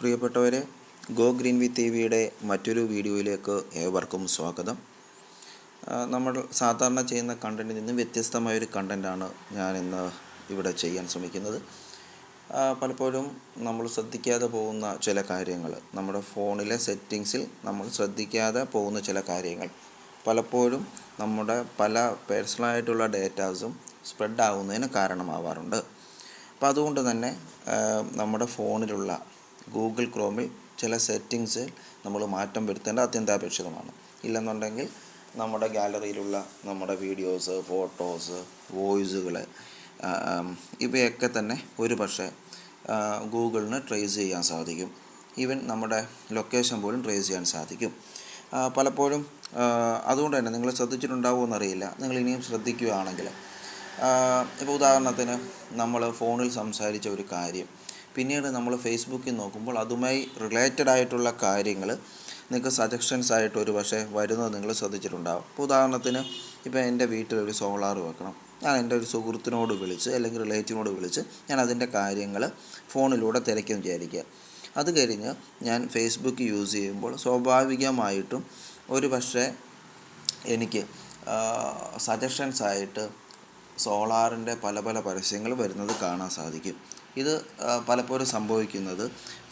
പ്രിയപ്പെട്ടവരെ go green V T വിയുടെ മറ്റൊരു വീഡിയോയിലേക്ക് ഏവർക്കും സ്വാഗതം. നമ്മൾ സാധാരണ ചെയ്യുന്ന കണ്ടന്റിൽ നിന്നും വ്യത്യസ്തമായൊരു കണ്ടന്റാണ് ഞാൻ ഇന്ന് ഇവിടെ ചെയ്യാൻ ശ്രമിക്കുന്നത്. പലപ്പോഴും നമ്മൾ ശ്രദ്ധിക്കാതെ പോകുന്ന ചില കാര്യങ്ങൾ നമ്മുടെ ഫോണിലെ സെറ്റിങ്സിൽ നമ്മൾ ശ്രദ്ധിക്കാതെ പോകുന്ന ചില കാര്യങ്ങൾ പലപ്പോഴും നമ്മുടെ പല പേഴ്സണലായിട്ടുള്ള ഡേറ്റാസും സ്പ്രെഡ് ആവുന്നതിന് കാരണമാവാറുണ്ട്. അപ്പോൾ അതുകൊണ്ട് തന്നെ നമ്മുടെ ഫോണിലുള്ള ഗൂഗിൾ ക്രോമിൽ ചില സെറ്റിങ്സ് നമ്മൾ മാറ്റം വരുത്തേണ്ട അത്യന്താപേക്ഷിതമാണ്. ഇല്ലെന്നുണ്ടെങ്കിൽ നമ്മുടെ ഗാലറിയിലുള്ള നമ്മുടെ വീഡിയോസ് ഫോട്ടോസ് വോയിസുകൾ ഇവയൊക്കെ തന്നെ ഒരു പക്ഷേ ഗൂഗിളിന് ട്രേസ് ചെയ്യാൻ സാധിക്കും. ഈവൻ നമ്മുടെ ലൊക്കേഷൻ പോലും ട്രേസ് ചെയ്യാൻ സാധിക്കും. പലപ്പോഴും അതുകൊണ്ട് തന്നെ നിങ്ങൾ ശ്രദ്ധിച്ചിട്ടുണ്ടാവുമോ എന്നറിയില്ല. നിങ്ങൾ ഇനിയും ശ്രദ്ധിക്കുകയാണെങ്കിൽ ഇപ്പോൾ ഉദാഹരണത്തിന് നമ്മൾ ഫോണിൽ സംസാരിച്ച ഒരു കാര്യം. പിന്നീട് നമ്മൾ ഫേസ്ബുക്കിൽ നോക്കുമ്പോൾ അതുമായി റിലേറ്റഡ് ആയിട്ടുള്ള കാര്യങ്ങൾ നിങ്ങൾക്ക് സജഷൻസ് ആയിട്ട് ഒരു പക്ഷേ വരുന്നത് നിങ്ങൾ ശ്രദ്ധിച്ചിട്ടുണ്ടാകും ഇപ്പോൾ ഉദാഹരണത്തിന് ഇപ്പോൾ എന്റെ വീട്ടിലൊരു സോളാർ വെക്കണം. ഞാൻ എന്റെ ഒരു സുഹൃത്തിനോട് വിളിച്ച് അല്ലെങ്കിൽ റിലേറ്റീവിനോട് വിളിച്ച് ഞാൻ അതിന്റെ കാര്യങ്ങൾ ഫോണിലൂടെ തിരക്കും വിചാരിക്കുക. അത് കഴിഞ്ഞ് ഞാൻ ഫേസ്ബുക്ക് യൂസ് ചെയ്യുമ്പോൾ സ്വാഭാവികമായിട്ടും ഒരു പക്ഷേ എനിക്ക് സജഷൻസ് ആയിട്ട് സോളാറിന്റെ പല പല പരസ്യങ്ങൾ വരുന്നത് കാണാൻ സാധിക്കും. ഇത് പലപ്പോഴും സംഭവിക്കുന്നത്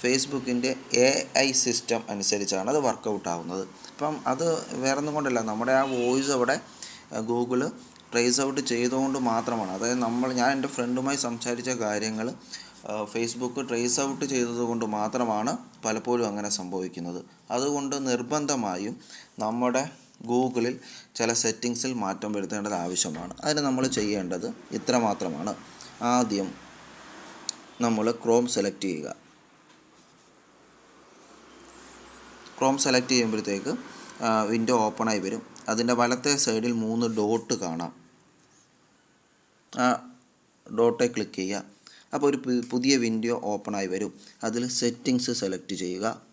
ഫേസ്ബുക്കിന്റെ എ ഐ സിസ്റ്റം അനുസരിച്ചാണ് അത് വർക്കൗട്ട് ആവുന്നത് അപ്പം അത് വേറൊന്നും കൊണ്ടല്ല നമ്മുടെ ആ വോയിസ് അവിടെ ഗൂഗിൾ ട്രേസ് ഔട്ട് ചെയ്തുകൊണ്ട് മാത്രമാണ്. അതായത് നമ്മൾ ഞാൻ എന്റെ ഫ്രണ്ടുമായി സംസാരിച്ച കാര്യങ്ങൾ ഫേസ്ബുക്ക് ട്രേസ് ഔട്ട് ചെയ്തതുകൊണ്ട് മാത്രമാണ് പലപ്പോഴും അങ്ങനെ സംഭവിക്കുന്നത്. അതുകൊണ്ട് നിർബന്ധമായും നമ്മുടെ ഗൂഗിളിൽ ചില സെറ്റിങ്സിൽ മാറ്റം വരുത്തേണ്ടത് ആവശ്യമാണ്. അതിന് നമ്മൾ ചെയ്യേണ്ടത് ഇത്ര മാത്രമാണ് ആദ്യം നമ്മൾ ക്രോം സെലക്ട് ചെയ്യുക. ക്രോം സെലക്ട് ചെയ്യുമ്പോഴത്തേക്ക് വിൻഡോ ഓപ്പണായി വരും. അതിന്റെ വലത്തെ സൈഡിൽ മൂന്ന് ഡോട്ട് കാണാം. ആ ഡോട്ടെ ക്ലിക്ക് ചെയ്യുക. അപ്പോൾ ഒരു പുതിയ വിൻഡോ ഓപ്പണായി വരും. അതിൽ സെറ്റിങ്സ് സെലക്ട് ചെയ്യുക.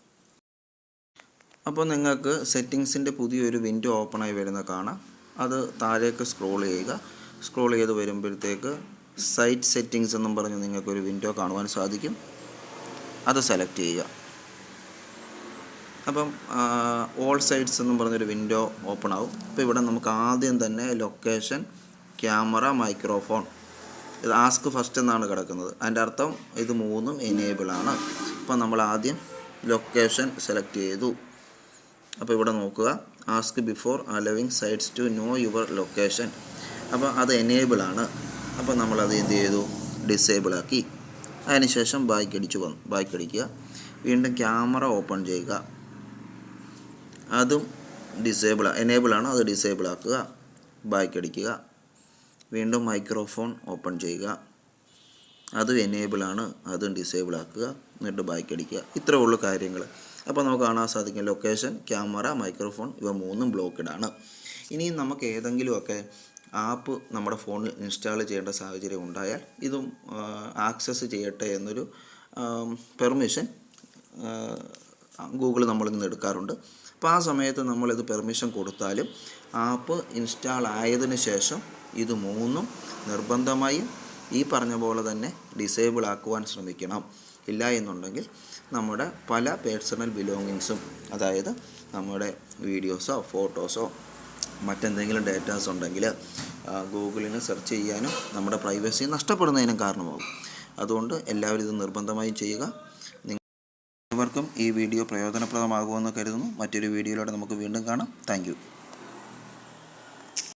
അപ്പോൾ നിങ്ങൾക്ക് സെറ്റിങ്സിന്റെ പുതിയൊരു വിൻഡോ ഓപ്പണായി വരുന്ന കാണാം. അത് താഴേക്ക് സ്ക്രോൾ ചെയ്യുക. സ്ക്രോൾ ചെയ്ത് വരുമ്പോഴത്തേക്ക് സൈറ്റ് സെറ്റിങ്സ് എന്നും പറഞ്ഞ് നിങ്ങൾക്കൊരു വിൻഡോ കാണുവാൻ സാധിക്കും. അത് സെലക്ട് ചെയ്യുക. അപ്പം ഓൾ സൈറ്റ്സ് എന്നും പറഞ്ഞൊരു വിൻഡോ ഓപ്പൺ ആവും അപ്പോൾ ഇവിടെ നമുക്ക് ആദ്യം തന്നെ ലൊക്കേഷൻ ക്യാമറ മൈക്രോഫോൺ ഇത് ആസ്ക് ഫസ്റ്റ് എന്നാണ് കിടക്കുന്നത്. അതിന്റെ അർത്ഥം ഇത് മൂന്നും എനേബിൾ ആണ്. അപ്പം നമ്മൾ ആദ്യം ലൊക്കേഷൻ സെലക്ട് ചെയ്തു. അപ്പോൾ ഇവിടെ നോക്കുക. Ask before allowing sites to know your location അപ്പോൾ അത് എനേബിൾ ആണ്. അപ്പോൾ നമ്മളത് എന്ത് ചെയ്തു? ഡിസേബിൾ ആക്കി. അതിനുശേഷം ബാക്ക് അടിച്ച് വന്നു. ബാക്ക് അടിക്കുക വീണ്ടും ക്യാമറ ഓപ്പൺ ചെയ്യുക. അതും ഡിസേബിൾ എനേബിൾ ആണ്. അത് ഡിസേബിൾ ആക്കുക. ബാക്ക് അടിക്കുക വീണ്ടും മൈക്രോഫോൺ ഓപ്പൺ ചെയ്യുക. അതും എനേബിൾ ആണ് അതും ഡിസേബിൾ ആക്കുക എന്നിട്ട് ബാക്കി അടിക്കുക. ഇത്രേ ഉള്ളൂ കാര്യങ്ങൾ. അപ്പോൾ നമുക്ക് കാണാൻ സാധിക്കും ലൊക്കേഷൻ ക്യാമറ മൈക്രോഫോൺ ഇവ മൂന്നും ബ്ലോക്കഡ് ആണ്. ഇനി നമുക്ക് ഏതെങ്കിലുമൊക്കെ ആപ്പ് നമ്മുടെ ഫോണിൽ ഇൻസ്റ്റാൾ ചെയ്യേണ്ട സാഹചര്യം ഉണ്ടായാൽ ഇതും ആക്സസ് ചെയ്യട്ടെ എന്നൊരു പെർമിഷൻ ഗൂഗിൾ നമ്മളിൽ നിന്ന് എടുക്കാറുണ്ട്. അപ്പോൾ ആ സമയത്ത് നമ്മളിത് പെർമിഷൻ കൊടുത്താലും ആപ്പ് ഇൻസ്റ്റാൾ ആയതിനു ശേഷം ഇത് മൂന്നും നിർബന്ധമായും ഈ പറഞ്ഞ പോലെ തന്നെ ഡിസേബിൾ ആക്കുവാൻ ശ്രമിക്കണം. ഇല്ല എന്നുണ്ടെങ്കിൽ നമ്മുടെ പല പേഴ്സണൽ ബിലോങ്ങിങ്സും അതായത് നമ്മുടെ വീഡിയോസോ ഫോട്ടോസോ മറ്റെന്തെങ്കിലും ഡേറ്റാസ് ഉണ്ടെങ്കിൽ ഗൂഗിളിന് സെർച്ച് ചെയ്യാനും നമ്മുടെ പ്രൈവസി നഷ്ടപ്പെടുന്നതിനും കാരണമാകും. അതുകൊണ്ട് എല്ലാവരും ഇത് നിർബന്ധമായും ചെയ്യുക. നിങ്ങൾക്കും ഈ വീഡിയോ പ്രയോജനപ്രദമാകുമെന്ന് കരുതുന്നു. മറ്റൊരു വീഡിയോയിലൂടെ നമുക്ക് വീണ്ടും കാണാം. താങ്ക്